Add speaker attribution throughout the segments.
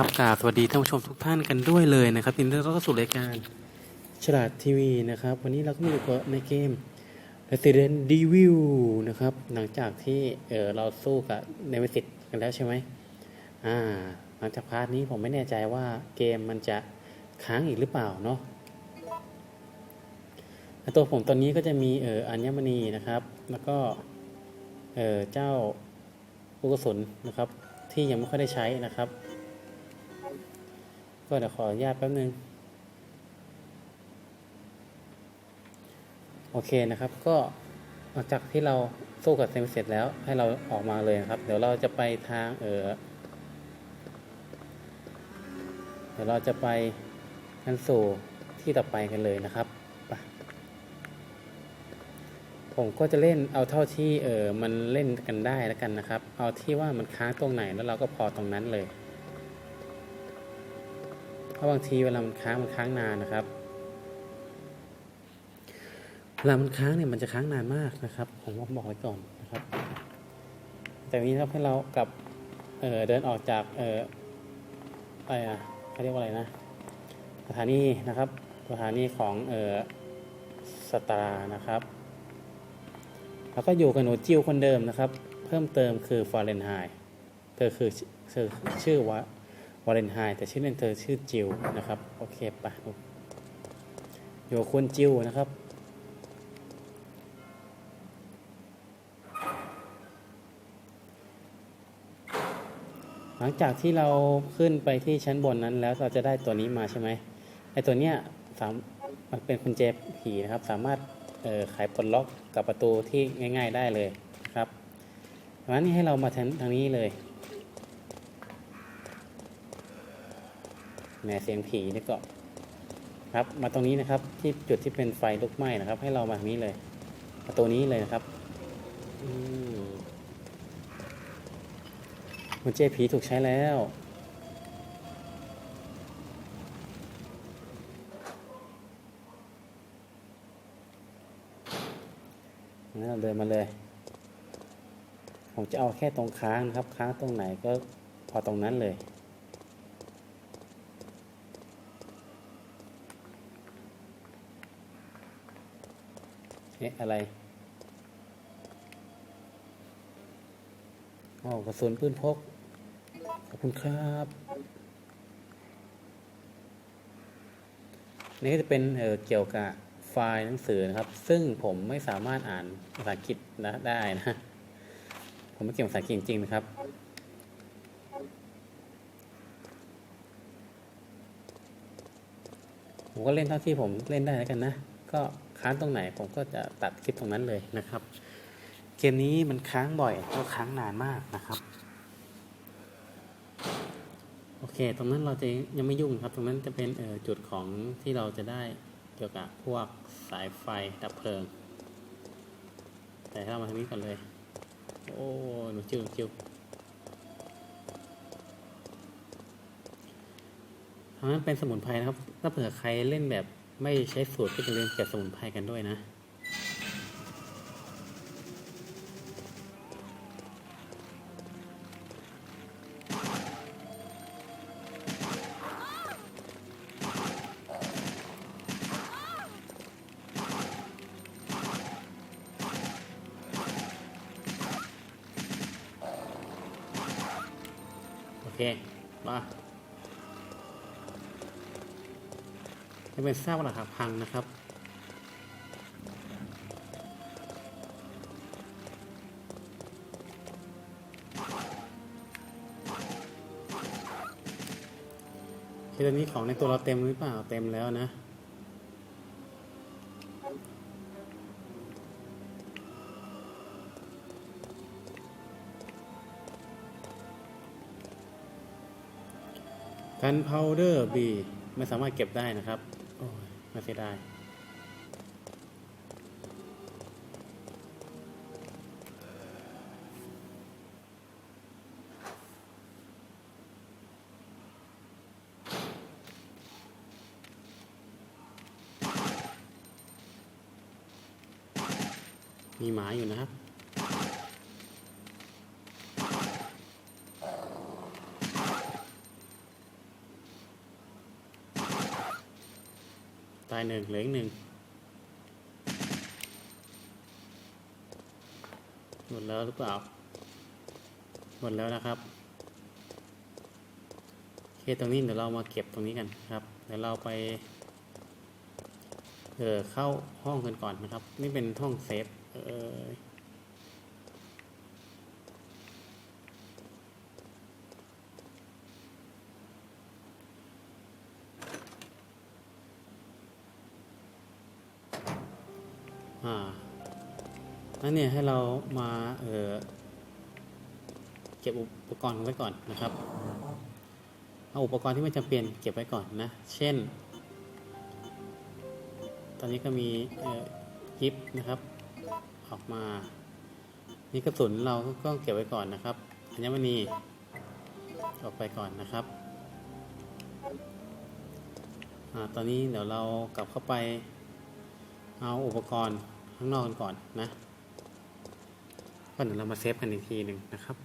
Speaker 1: ครับกราบสวัสดีท่านผู้ชมทุกท่านกันด้วยเลยนะครับยินดีต้อนรับสู่รายการฉลาดทีวีนะครับ วันนี้เราก็มาอยู่กับในเกม Resident Evil นะครับ หลังจากที่เออเราสู้กับเนมิสิตกันแล้วใช่ไหมอ่า หลังจากพาร์ทนี้ผมไม่แน่ใจว่าเกมมันจะค้างอีกหรือเปล่าเนาะและตัวผมตอนนี้ก็จะมีเอออัญมณีนะครับ แล้วก็เออเจ้าลูกกระสุนนะครับ ที่ยังไม่ค่อยได้ใช้นะครับ ก็เดี๋ยวขออนุญาตแป๊บนึง โอเคนะครับ ก็หลังจากที่เราสู้กับเซมิเสร็จแล้วให้เราออกมาเลยนะครับ เดี๋ยวเราจะไปทางเออเดี๋ยวเราจะไปกันสู่ที่ต่อไปกันเลยนะครับไปผมก็จะเล่นเอาเท่าที่เออมันเล่นกันได้แล้วกันนะครับ เอาที่ว่ามันค้างตรงไหนแล้วเราก็พอตรงนั้นเลย เพราะบางทีเวลามันค้างมันค้างนานนะครับเวลามันค้างเนี่ยมันจะค้างนานมากนะครับ ผมบอกไว้ก่อนนะครับ แต่นี้นะครับให้เรากลับเเดินออกจากเอออะไรนะเขาเรียกว่าอะไรนะสถานีนะครับสถานีของเออสตาร์นะครับ แล้วก็อยู่กับหนูจิ้วคนเดิมนะครับ เพิ่มเติมคือฟอร์เรนไฮเธอคือคือชื่อว่า วาเลนไฮน์แต่ชื่อเล่นเธอชื่อจิวนะครับ โอเคปะอยู่คุณจิวนะครับหลังจากที่เราขึ้นไปที่ชั้นบนนั้นแล้วเราจะได้ตัวนี้มาใช่ไหมไอตัวเนี้ยสามมันเป็นกุญแจผีนะครับ สามารถเอ่อไขปลดล็อกกับประตูที่ง่าย ๆ ได้เลยนะครับดังนั้นให้เรามาทางนี้เลย แหมเสียงผีนี่ก็ครับมาตรงนี้นะครับที่จุดที่เป็นไฟลุกไหม้นะครับ ให้เรามาทางนี้เลยประตูนี้เลยนะครับอืมกุญแจผีถูกใช้แล้วเราเดินมาเลย ผมจะเอาแค่ตรงค้างนะครับ ค้างตรงไหนก็พอตรงนั้นเลย เอ๊ะอะไรอ๋อกระสุนปืนพก ขอบคุณครับนี่ก็จะเป็นเเกี่ยวกับไฟล์หนังสือนะครับ ซึ่งผมไม่สามารถอ่านภาษาอังกฤษนะได้นะ ผมไม่เก่งภาษาอังกฤษจริงๆนะครับผมก็เล่นเท่าที่ผมเล่นได้แล้วกันนะ ก็ ค้างตรงไหน ผมก็จะตัดคลิปตรงนั้นเลยนะครับ เกมนี้มันค้างบ่อยก็ค้างนานมากนะครับโอเค ตรงนั้นเราจะยังไม่ยุ่งครับ ตรงนั้นจะเป็นเออจุดของที่เราจะได้เกี่ยวกับพวกสายไฟดับเพลิง แต่ให้เรามาทางนี้ก่อนเลย โอ้หนูจิวจิวทางนั้นเป็นสมุนไพรนะครับ ถ้าเผื่อใครเล่นแบบ ไม่ใช้สูตรก็จะเล่นเก็บสมุนไพรกันด้วยนะ ทราบราคาพังนะครับ คือตอนนี้ของในตัวเราเต็มหรือเปล่า เต็มแล้วนะกันพาวเดอร์บีไม่สามารถเก็บได้นะครับ โอ้ยไม่เสียดายมีหมาอยู่นะครับ ตายหนึ่งเหลืออีกหนึ่งหมดแล้วหรือเปล่า หมดแล้วนะครับโอเคตรงนี้เดี๋ยวเรามาเก็บตรงนี้กันครับ เดี๋ยวเราไป เออเข้าห้องกันก่อนนะครับ นี่เป็นห้องเซฟ เออ เนี่ยให้เรามาเเก็บอุปกรณ์ไว้ก่อนนะครับ เอาอุปกรณ์ที่ไม่จำเป็นเก็บไว้ก่อนนะ เช่น ตอนนี้ก็มีเอ่อยิปนะครับ ออกมา นี่กระสุนเราก็ต้องเก็บไว้ก่อนนะครับอัญมณีออกไปก่อนนะครับอตอนนี้เดี๋ยวเรากลับเข้าไปเอาอุปกรณ์ข้างนอกกันก่อนนะ ก็เดี๋ยวเรามาเซฟกันอีกทีหนึ่งนะครับ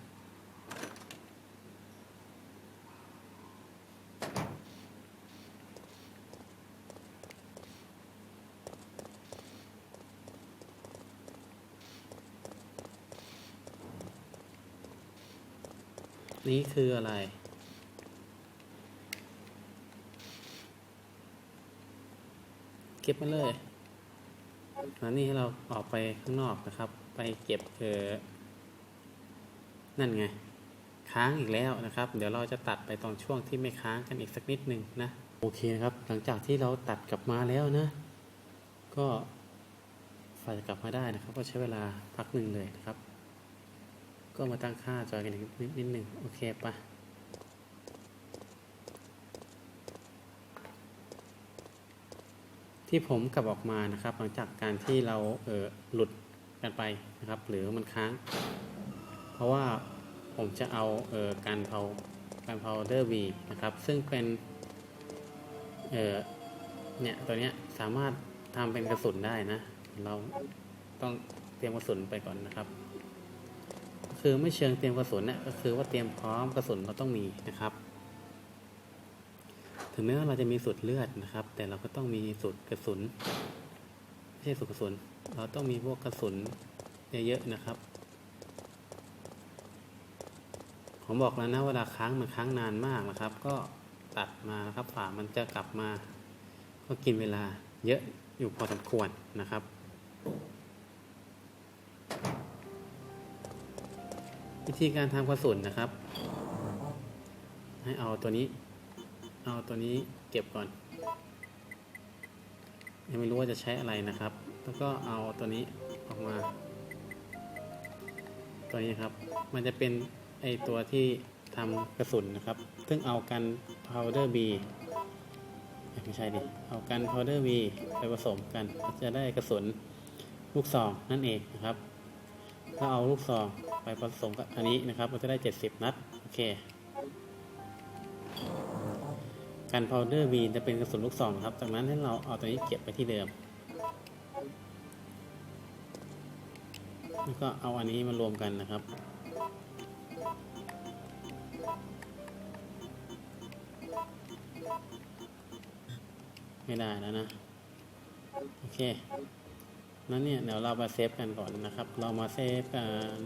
Speaker 1: นี่คืออะไร เก็บมาเลยแล้วนี่ให้เราออกไปข้างนอกนะครับ ไปเก็บเออนั่นไง ค้างอีกแล้วนะครับ เดี๋ยวเราจะตัดไปตอนช่วงที่ไม่ค้างกันอีกสักนิดหนึ่งนะ โอเคนะครับ หลังจากที่เราตัดกลับมาแล้วนะ ก็ฝ่าจะกลับมาได้นะครับ ก็ใช้เวลาพักหนึ่งเลยนะครับ ก็มาตั้งค่าจอยกันอีกนิดนิดหนึ่งโอเคปะที่ผมกลับออกมานะครับ หลังจากการที่เราเออหลุด กันไปนะครับ หรือมันค้าง เพราะว่าผมจะเอาเออการเผาการเผาเดอร์วีนะครับ ซึ่งเป็นเออเนี่ยตัวเนี้ยสามารถทำเป็นกระสุนได้นะ เราต้องเตรียมกระสุนไปก่อนนะครับ คือไม่เชิงเตรียมกระสุนเนี่ยก็คือว่าเตรียมพร้อมกระสุนเราต้องมีนะครับถึงแม้ว่าเราจะมีสูตรเลือดนะครับ แต่เราก็ต้องมีสูตรกระสุน ไม่ใช่สูตรกระสุน เราต้องมีพวกกระสุนเยอะๆนะครับ ผมบอกแล้วนะเวลาค้างมันค้างนานมากนะครับ ก็ตัดมานะครับฝ่ามันจะกลับมา ก็กินเวลาเยอะอยู่พอสมควรนะครับวิธีการทำกระสุนนะครับ ให้เอาตัวนี้ เอาตัวนี้เก็บก่อน ยังไม่รู้ว่าจะใช้อะไรนะครับ แล้วก็เอาตัวนี้ออกมา ตัวนี้ครับ มันจะเป็นไอตัวที่ทำกระสุนนะครับ ซึ่งเอากัน powder B เอ้ยไม่ใช่ดิ เอากัน powder B ไปผสมกัน ก็จะได้กระสุนลูกซองนั่นเองนะครับ ถ้าเอาลูกซองไปผสมกับอันนี้นะครับเราจะได้ 70 นัด โอเค การพาวเดอร์บีจะเป็นกระสุนลูกซองครับ จากนั้นให้เราเอาตัวนี้เก็บไปที่เดิม แล้วก็เอาอันนี้มารวมกันนะครับ ไม่ได้แล้วนะ โอเค นั้นเนี่ยเดี๋ยวเรามาเซฟกันก่อนนะครับ เรามาเซฟกัน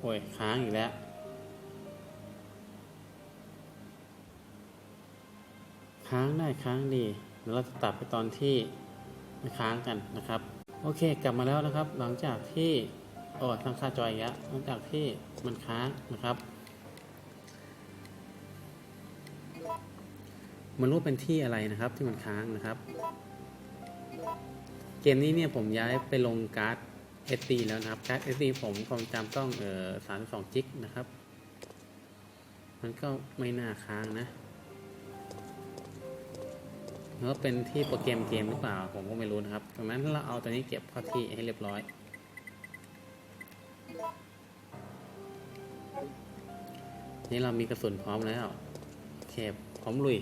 Speaker 1: โอ้ยค้างอีกแล้ว ค้างได้ค้างดีเดี๋ยวเราจะตัดไปตอนที่มันค้างกันนะครับ โอเคกลับมาแล้วนะครับ หลังจากที่โอ้ตั้งค่าจอยอีกแล้วหลังจากที่มันค้างนะครับ มันรู้เป็นที่อะไรนะครับที่มันค้างนะครับ เกมนี้เนี่ยผมย้ายไปลงการ์ด SD แล้วนะครับ การ์ด SD ผมความจำต้องเอ่อ32จิกนะครับ มันก็ไม่น่าค้างนะ หรือวเป็นที่โปรแกรมเกมหรือเปล่า ผมก็ไม่รู้นะครับดังนั้นเราเอาตัวนี้เก็บเข้าที่ให้เรียบร้อย นี่เรามีกระสุนพร้อมแล้ว โอเค พร้อมลุย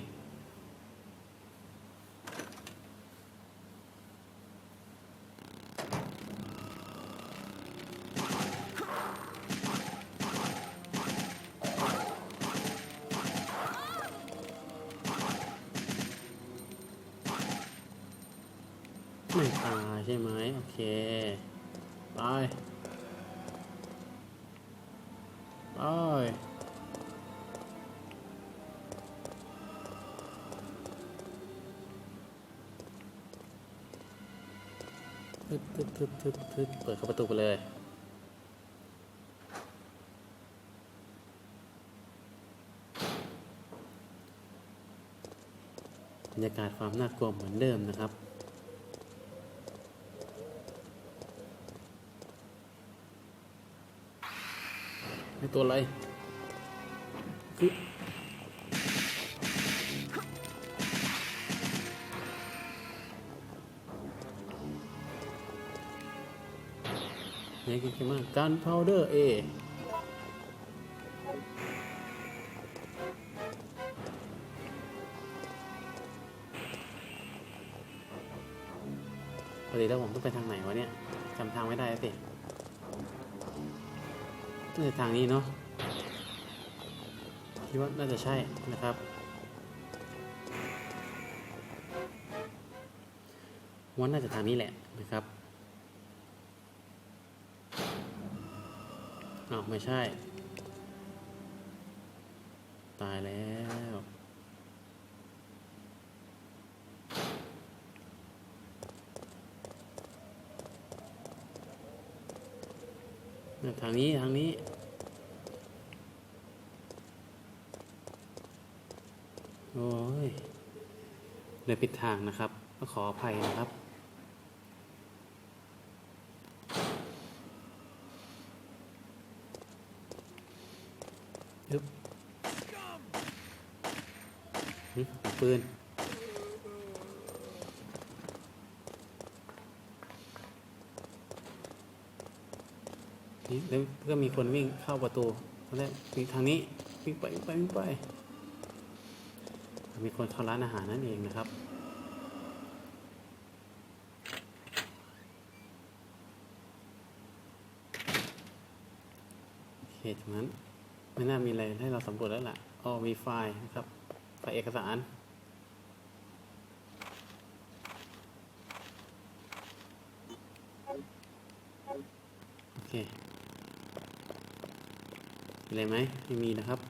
Speaker 1: ทึบทึบทึบทึบทึบเปิดเข้าประตูไปเลย บรรยากาศความน่ากลัวเหมือนเดิมนะครับ นี่ ตัวอะไรคือนี่คือมาการพาวเดอร์เอพอดีแล้วผมต้องไปทางไหนวะเนี่ยจำทางไม่ได้สิ น่าจะทางนี้เนาะคิดว่าน่าจะใช่นะครับ ว่าน่าจะทางนี้แหละนะครับอ้าวไม่ใช่ ตายแล้วน่ะ ทางนี้ ทางนี้ โอ้ยเดินผิดทางนะครับ ก็ขออภัยนะครับ ยึบปืน นี่แล้วก็มีคนวิ่งเข้าประตูตอนแรกวิ่งทางนี้วิ่งไปวิ่งไปวิ่งไป มีคนเข้าร้านอาหารนั่นเองนะครับเคจากนั้นไม่น่ามีอะไรให้เราสำรวจแล้วล่ะอ๋อมีไฟล์นะครับ ไฟล์เอกสาร โอเคมี อะไรไหมไม่มีนะครับ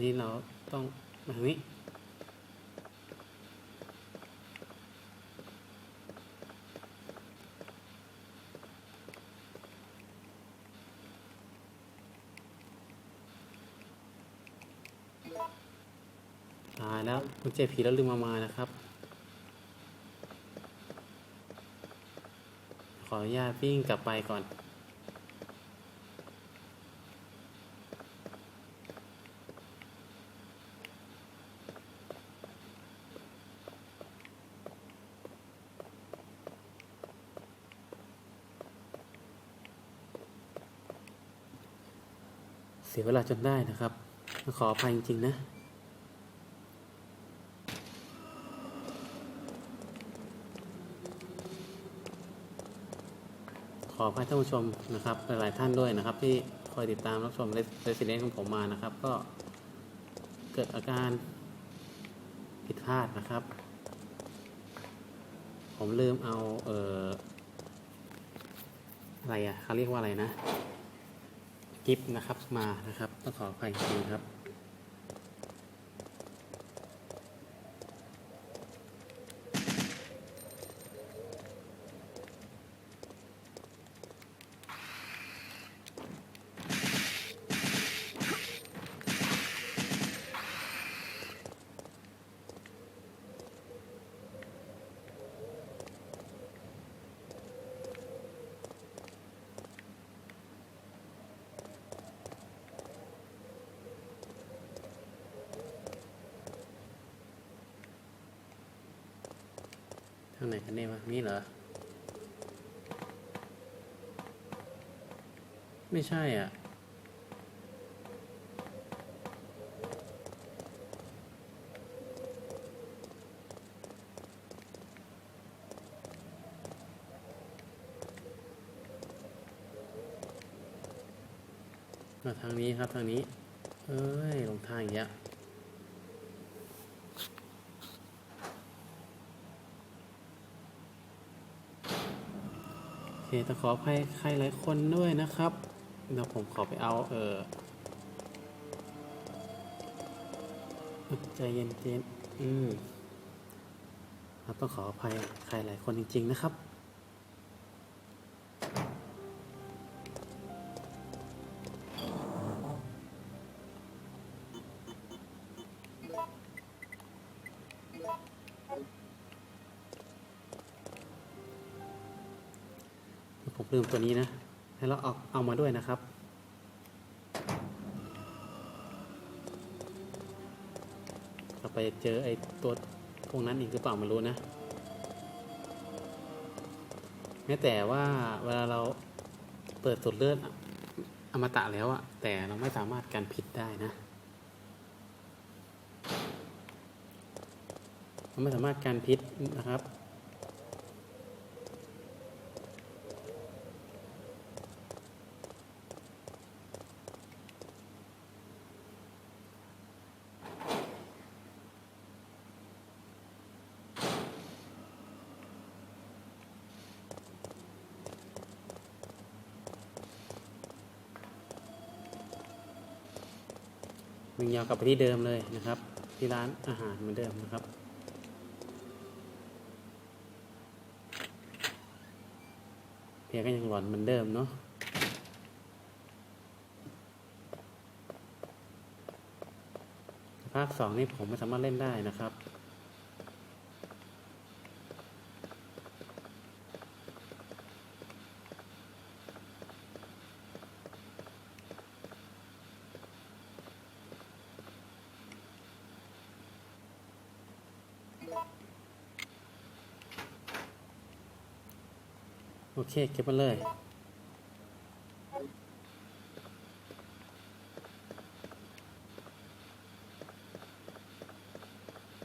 Speaker 1: นี่เราต้องมาทางนี้ตายแล้วคุณเจอผีแล้วลืมมามานะครับ ออนุญาตวิ่งกลับไปก่อนเสียเวลาจนได้นะครับ ขออภัยจริง ๆ นะ ออภัยท่านผู้ชมนะครับหลายๆท่านด้วยนะครับ ที่คอยติดตามรับชมเรสซิเดนของผมมานะครับ ก็เกิดอาการผิดพลาดนะครับ ผมลืมเอาเอ่ออะไรอะเขาเรียกว่าอะไรนะกิฟนะครับมานะครับต้องขออภัยจริงครับ ทางไหนกันเนี่ยวะนี่เหรอ ไม่ใช่อะ มาทางนี้ครับทางนี้ เอ้ยลงทางอีกแล้ว คต้องขออภัยใครหลายคนด้วยนะครับเดี๋ยวผมขอไปเอาเออใจเย็นเจนอืมเราต้องขออภัยใครหลายคนจริง ๆ นะครับ ลืมตัวนี้นะ ให้เราเอาเอามาด้วยนะครับ เราไปเจอไอ้ตัวพวกนั้นอีกหรือเปล่าไม่รู้นะ แม้แต่ว่าเวลาเราเปิดสุดเลือดอมตะแล้วอะแต่เราไม่สามารถกันพิษได้นะเราไม่สามารถกันพิษนะครับ วิ่งยาวกลับไปที่เดิมเลยนะครับ ที่ร้านอาหารเหมือนเดิมนะครับเพียงก็ยังหลอนเหมือนเดิมเนาะภาคสองนี่ผมไม่สามารถเล่นได้นะครับ โอเค เก็บมาเลย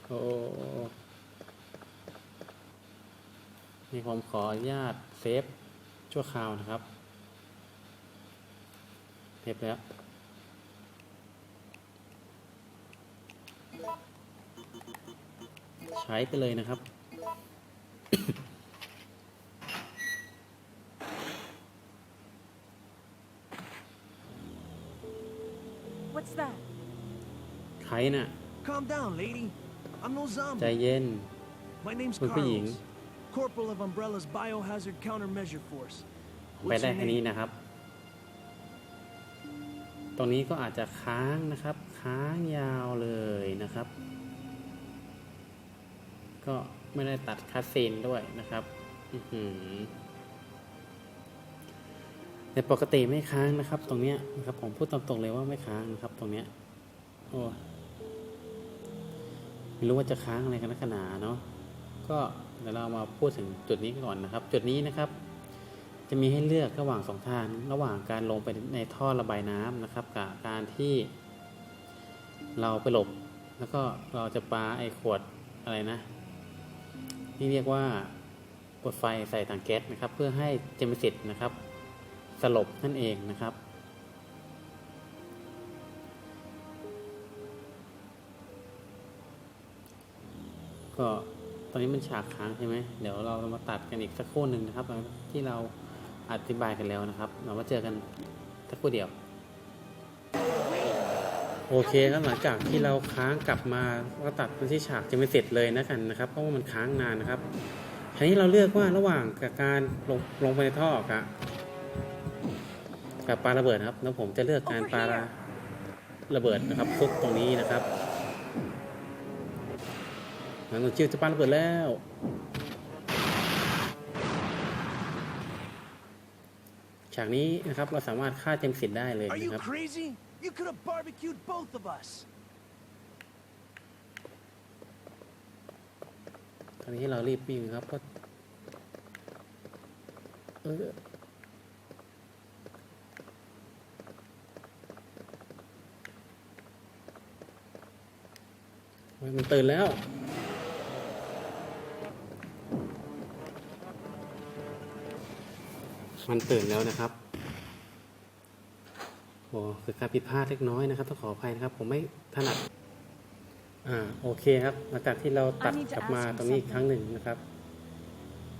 Speaker 1: โอ้นี่ผมขออนุญาตเซฟชั่วคราวนะครับเซฟแล้วใช้ไปเลยนะครับ
Speaker 2: What's that?
Speaker 1: ใครน่ะ
Speaker 3: Calm down, lady. I'm no
Speaker 1: ใจ
Speaker 3: zombie.
Speaker 1: เย็น
Speaker 3: My name's
Speaker 1: คุณผู้หญิง
Speaker 3: Carlos, corporal of Umbrella's Biohazard Countermeasure Force.
Speaker 1: ไปได้แค่นี้นะครับ ตรงนี้ก็อาจจะค้างนะครับ ค้างยาวเลยนะครับ ก็ไม่ได้ตัดคัดซีนด้วยนะครับ อื้อหือ แต่ปกติไม่ค้างนะครับ ตรงเนี้ยนะครับผมพูดตามตรงเลยว่าไม่ค้างนะครับ ตรงเนี้ยโอ้ไม่รู้ว่าจะค้างอะไรกันนักหนาเนาะก็เดี๋ยวเรามาพูดถึงจุดนี้ก่อนนะครับ จุดนี้นะครับ จะมีให้เลือกระหว่างสองทางระหว่างการลงไปในท่อระบายน้ำนะครับ กับการที่ เราไปหลบ แล้วก็เราจะปาไอ้ขวดอะไรนะที่เรียกว่าขวดไฟใส่ถังแก๊สนะครับ เพื่อให้เจมิสิตนะครับ สลบนั่นเองนะครับ ก็ตอนนี้มันฉากค้างใช่ไหมเดี๋ยวเรามาตัดกันอีกสักครู่หนึ่งนะครับที่เราอธิบายกันแล้วนะครับ เรามาเจอกันสักครู่เดียว โอเคครับหลังจากที่เราค้างกลับมาก็ตัดเป็นที่ฉากจะไม่เสร็จเลยนะกันนะครับ เพราะว่ามันค้างนานนะครับทีนี้เราเลือกว่าระหว่างกับการลงลงไปในท่อกับ กับปาระเบิดนะครับ แล้วผมจะเลือกการปาระเบิดนะครับซุกตรงนี้นะครับหลังจากจิวจะปาระเบิดแล้ว ฉากนี้นะครับเราสามารถฆ่าเจมส์สิทธิ์ได้เลย
Speaker 3: Are you
Speaker 1: นะครับ
Speaker 3: crazy? You could have barbecued both of us.
Speaker 1: ตอนนี้ที่เรารีบวิ่งครับเพราะเออโอ้ย มันตื่นแล้ว มันตื่นแล้วนะครับโอ้คือการผิดพลาดเล็กน้อยนะครับต้องขออภัยนะครับ ผมไม่ถนัด อ่าโอเคครับ หลังจากที่เราตัด
Speaker 2: I need to
Speaker 1: กลับมา
Speaker 2: ask you
Speaker 1: ตรงนี้อีกครั้งหนึ่งนะครับ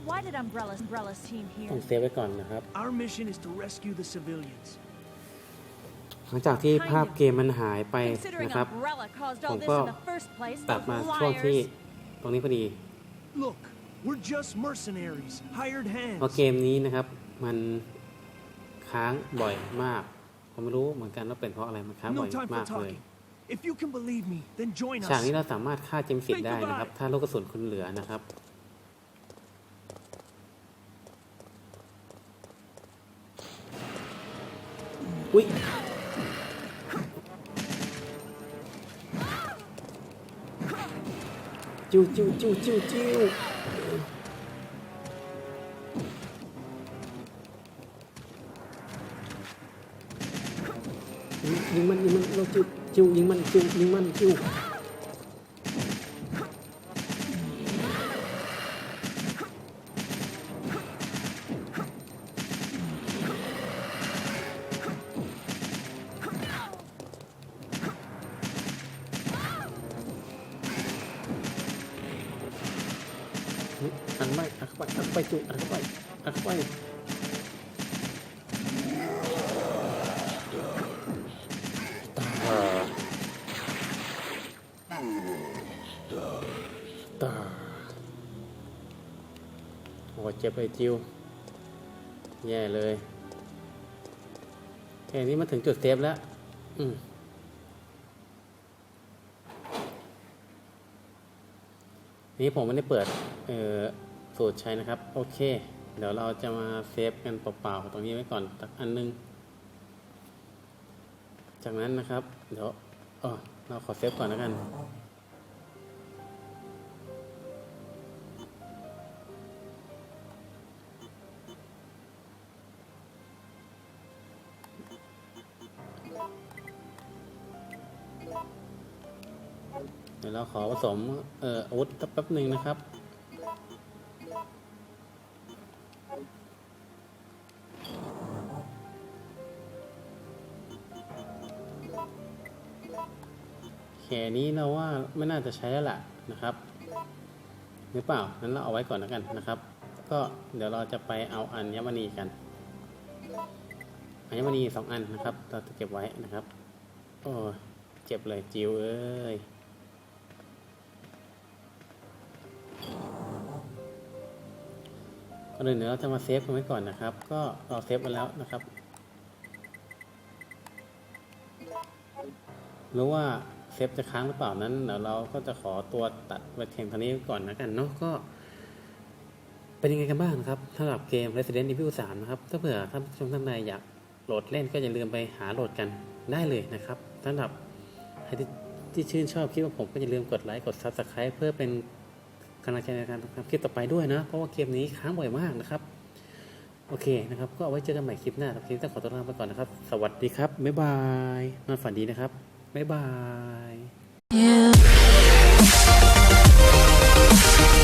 Speaker 2: Why did Umbrella's Umbrella's team
Speaker 1: ต้อง
Speaker 2: here?
Speaker 1: เซฟไว้ก่อนนะครับ
Speaker 3: Our mission is to rescue the civilians.
Speaker 1: หลังจากที่ภาพเกมมันหายไป
Speaker 2: Considering
Speaker 1: นะครับ
Speaker 2: Umbrella caused all
Speaker 1: ผม
Speaker 2: this
Speaker 1: ก็
Speaker 2: in the first place,
Speaker 1: กลับ
Speaker 2: those
Speaker 1: มาช่วงที่
Speaker 2: liars.
Speaker 1: ตรงนี้พอดี
Speaker 3: Look, we're just mercenaries, hired
Speaker 1: เพราะ
Speaker 3: hands.
Speaker 1: เกมนี้นะครับ มันค้างบ่อยมาก ผมไม่รู้เหมือนกันว่าเป็นเพราะอะไรมันค้างบ่
Speaker 3: No
Speaker 1: อย
Speaker 3: time for
Speaker 1: มากเลย
Speaker 3: talking. If you can believe me, then join
Speaker 1: ฉาก
Speaker 3: us.
Speaker 1: นี้เราสามารถฆ่าเจมส์สิทธิ์ได้นะครับ ถ้าลูกกระสุนคุณเหลือนะครับอุ้ย จิ้วจิ้วจิ้วจิ้วจิ้วยิงมันยิงมันเราจิ้วจิ้วยิงมันจิ้วยิงมันจิ้ว เจ็บเลยจิวแย่เลยแค่นี้มาถึงจุดเซฟแล้วอืมนี้ผมไม่ได้เปิดเอ่อสูตรใช้นะครับ โอเค เดี๋ยวเราจะมาเซฟกันเปล่าๆตรงนี้ไว้ก่อนสักอันนึง จากนั้นนะครับ เดี๋ยวเออเราขอเซฟก่อนแล้วกัน ดี๋ยวเราขอผสมเอ่ออาวุธสักแป๊บหนึ่งนะครับแค่นี้เราว่าไม่น่าจะใช้แล้วล่ะนะครับ หรือเปล่านั้นเราเอาไว้ก่อนแล้วกันนะครับ ก็เดี๋ยวเราจะไปเอาอัญมณีกันอัญมณีสองอันนะครับ เราจะเก็บไว้นะครับ โอ้เจ็บเลยจิวเอ้ย ก่อนอื่นเดี๋ยวเราจะมาเซฟกันไว้ก่อนนะครับ ก็เราเซฟไว้แล้วนะครับ รู้ว่าเซฟจะค้างหรือเปล่านั้นเดี๋ยวเราก็จะขอตัวตัดไว้เพียงเท่านี้ก่อนนะกันเนาะก็เป็นยังไงกันบ้างนะครับสำหรับเกม Resident Evil 3 นะครับ ถ้าเผื่อท่านผู้ชมท่านใดอยากโหลดเล่นก็อย่าลืมไปหาโหลดกันได้เลยนะครับสำหรับใครที่ที่ชื่นชอบคลิปของผมก็อย่าลืมกดไลค์กด Subscribe เพื่อเป็น กำลังใจในการทำคลิปต่อไปด้วยนะ เพราะว่าเกมนี้ค้างบ่อยมากนะครับ โอเคนะครับ ก็เอาไว้เจอกันใหม่คลิปหน้าครับคลิปนี้ต้องขอตัวลาไปก่อนนะครับ สวัสดีครับ บ๊ายบาย นอนฝันดีนะครับ บ๊ายบาย